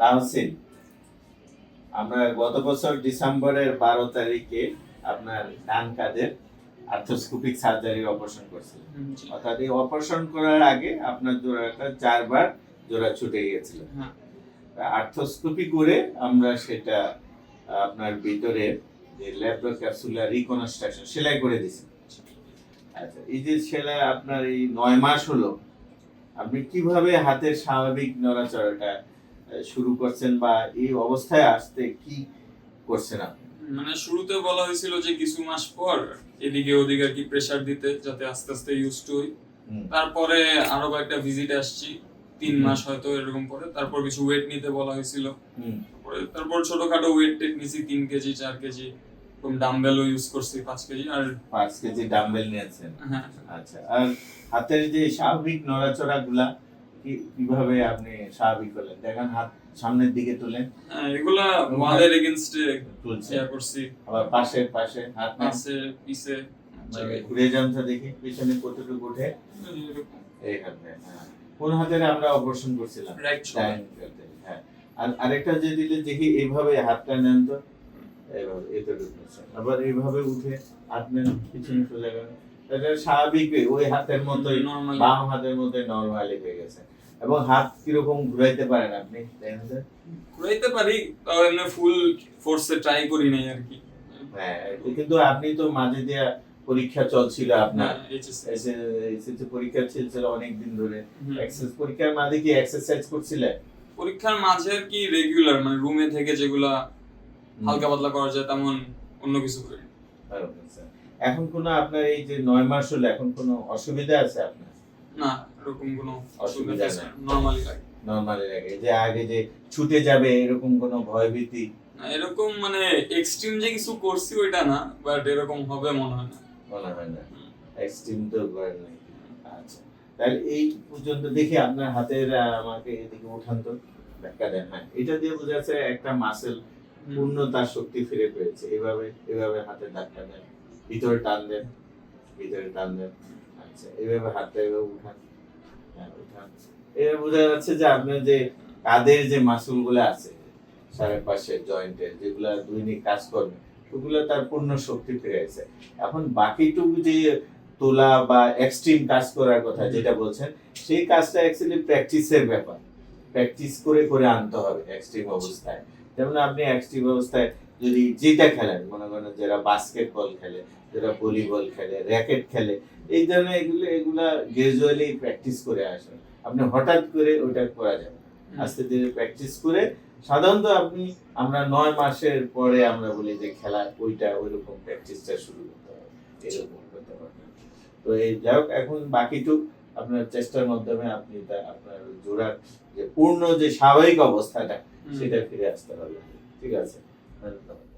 তাহসিন আমরা গত বছর ডিসেম্বরের বারো তারিখে আপনার ডান কাঁধের আর্থোস্কোপিক সার্জারি অপারেশন করছিলেন অর্থাৎ এই অপারেশন করার আগে আপনার জোড়াটা চারবার জোড়া ছুটে গিয়েছিল। হ্যাঁ। আর্থোস্কোপি করে আমরা সেটা আপনার ভিতরে যে ল্যাপ্রো ক্যাপসুলার রিকনস্ট্রাকশন সেলাই করে দিয়েছি। আচ্ছা এই যে সেলাই আপনার এই নয় মাস হলো আপনি কীভাবে হাতের স্বাভাবিক নড়াচড়াটা শুরু করছেন বা এই অবস্থায় আসতে কি করছেন আপনি? মানে শুরুতে বলা হয়েছিল যে কিছু মাস পর এদিকে ওদিকে আর কি প্রেসার দিতে যাতে আস্তে আস্তে ইউজ টু হই। তারপরে আরও কয়েকটা ভিজিট আসছি তিন মাস হয়তো এরকম পরে তারপর কিছু ওয়েট নিতে বলা হয়েছিল। তারপর ছোটখাটো ওয়েট টেট নিছি তিন কেজি চার কেজি এরকম ডাম্বেলও ইউজ করছি পাঁচ কেজি আর পাঁচ কেজি ডাম্বেল নিয়েছেন। হ্যাঁ। আচ্ছা আর হাতের যে স্বাভাবিক নড়াচড়া গুলা কীভাবে আপনি স্বাভাবিক দেখেন হাত সামনের দিকে তুলেন। হ্যাঁ, এগুলা ওয়ালের এগেনস্টে তুলছে। করছি। আবার পাশে পাশে হাত পাশে পিছে ঘুরে যান তো দেখি পিছনে কতটুকু উঠে। এরকম। এই হাতে হ্যাঁ। কোন হাতের আমরা অপারেশন করছিলাম? রাইট হ্যাঁ। আর আরেকটা যে দিলে দেখি এইভাবে হাতটা নেন তো। এইভাবে এতটুকু আবার এইভাবে উঠে হাত নেন পিছনে সোজা করেন এটা স্বাভাবিক ওই হাতের মতোই বাম হাতের মধ্যে নরমালি হয়ে গেছে। এবং হাত কীরকম ঘুরাইতে পারেন আপনি ঘুরাইতে পারি ফুল ফোর্সে ট্রাই করি নাই আর কি। হ্যাঁ কিন্তু আপনি তো মাঝে দিয়ে পরীক্ষা চলছিল আপনার। হ্যাঁ, এসএসসি পরীক্ষা চলছিল অনেক দিন ধরে। এক্সারসাইজ পরীক্ষার মাঝে কি এক্সারসাইজ করছিলেন পরীক্ষার মাঝে আর কি রেগুলার মানে রুমে থেকে যেগুলা হালকা পাতলা করা যায় তেমন অন্য কিছু করি। এখন কোনো আপনার এই যে নয় মাস হলো এখন কোনো অসুবিধা আছে আপনার? না এরকম কোনো অসুবিধা। নর্মালি লাগে। নর্মালি লাগে। যে আগে যে ছুটে যাবে এরকম কোনো ভয়ভীতি? না, এরকম মানে এক্সট্রিম যে কিছু করছি ওইটা না বাট এরকম হবে মনে হয় না। মনে হয় না। এক্সট্রিম তো করেন নাই। আচ্ছা। তাহলে এই পর্যন্ত দেখি আপনার হাতের আমাকে এদিকে উঠান তো। দেখা দেন। হ্যাঁ এটা দিয়ে বোঝা যাচ্ছে একটা মাসেল পূর্ণ তার শক্তি ফিরে পেয়েছে। এভাবে এভাবে হাতে ধাক্কা দেন। ভিতরে টান দেন ভিতরে টান দেন। আচ্ছা এভাবে হাতটা এভাবে উঠান। হ্যাঁ উঠান। এবার বোঝা যাচ্ছে যে আপনার যে কাঁধের যে মাসুলগুলো আছে সাড়ে পাশে জয়েন্টের যেগুলা দৈনিক কাজ করবে ওগুলো তার পূর্ণ শক্তি ফিরে আছে এখন বাকিটুকু যে তোলা বা এক্সট্রিম কাজ করার কথা যেটা বলছেন সেই কাজটা অ্যাকচুয়ালি প্র্যাকটিসের ব্যাপার। প্র্যাকটিস করে করে আনতে হবে এক্সট্রিম অবস্থায়। যেমন আপনি এক্সট্রিম অবস্থায় যদি যেটা খেলেন মনে করেন যারা বাস্কেটবল খেলে যারা ভলিবল খেলে র্যাকেট খেলে এই ধরনের এগুলো এগুলা গ্রাজুয়ালি প্র্যাকটিস করে আসেন। আপনি হঠাৎ করে ওটা করা যাবে আস্তে ধীরে প্র্যাকটিস করে সাধারণত আপনি আমরা নয় মাসের পরে আমরা বলি যে খেলা ওইটা ওইরকম প্র্যাকটিসটা শুরু করতে হবে। এরকম করতে পারবেন তো এই যাই হোক এখন বাকিটুক আপনার চেষ্টার মাধ্যমে আপনি তা আপনার জোড়ার যে পূর্ণ যে স্বাভাবিক অবস্থাটা সেটা ফিরে আসতে পারবেন ঠিক আছে? 那就行